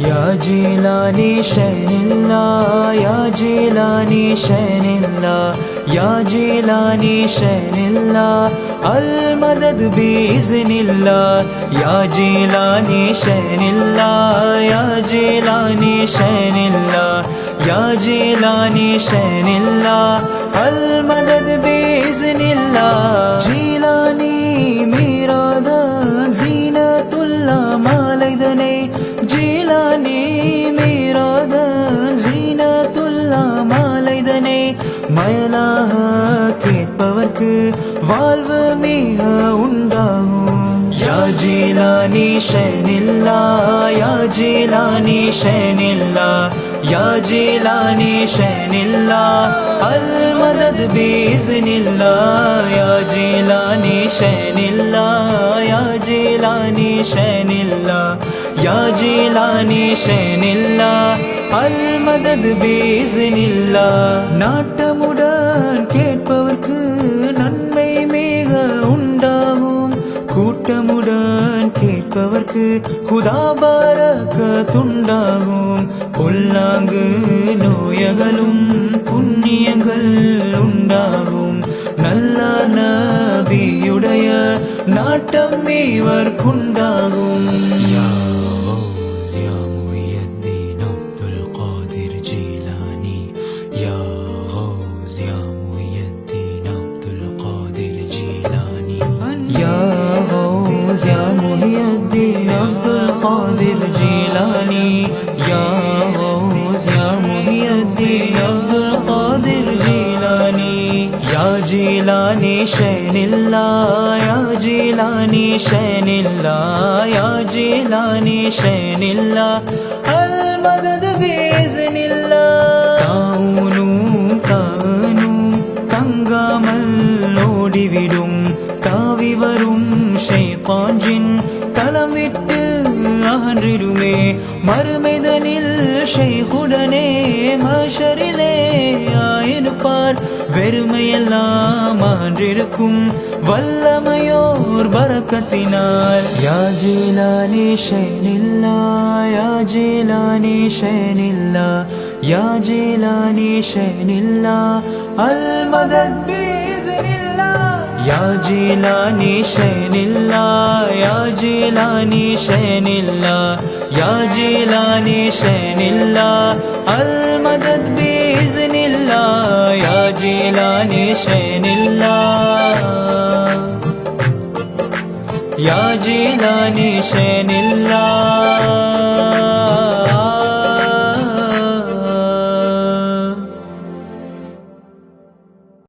يا جيلاني شين الله يا جيلاني شين الله يا جيلاني شين الله المدد بإذن الله يا جيلاني شين الله يا جيلاني شين الله يا جيلاني شين الله மயலாக கேட்பவர்க்கு வாழ்வு மிக உண்டாகும். யாஜிலானி ஷனில்லா யா ஜீலானி ஷனில்லா யா ஷனில்லா அல் மதத் பீஸ்னில்லா யாஜிலானி ஷனில்லா யா ஜீலானி ஷனில்லா யா ஷனில்லா. அல்மதது மதத் நாட்டமுடன் கேட்பவர்க்கு நன்மை மிக உண்டாகும். கூட்டமுடன் கேட்பவர்க்கு குதாபாரக்க துண்டாகும் பொல்லாங்கு நோயகளும் புண்ணியங்கள் உண்டாகும். நல்ல நபியுடைய நாட்டம் இவர்க்குண்டாகும். شين الله يا جيلاني شين الله يا جيلاني شين الله المدد بإذن الله தானும் தானும் தங்காமல் ஓடிவிடும் தாவி வரும் ஷைபாஞ்சின் தலம் விட்டு நான்றிடுமே மறுமைதனில் ஷைகுடனே மஷரிலே ஆயிருப்பார். வெறுமையெல்லாம் ஆன்றிருக்கும் வல்லமையோர் பரக்கத்தினால் யாஜிலானே ஷெனில்லா யாஜிலானே ஷெனில்லா யாஜிலானே ஷெனில்லா யா ஜீலானி ஷைனில்லா. அல் மதத் يا جيلاني شين الله يا جيلاني شين الله المدد بإذن الله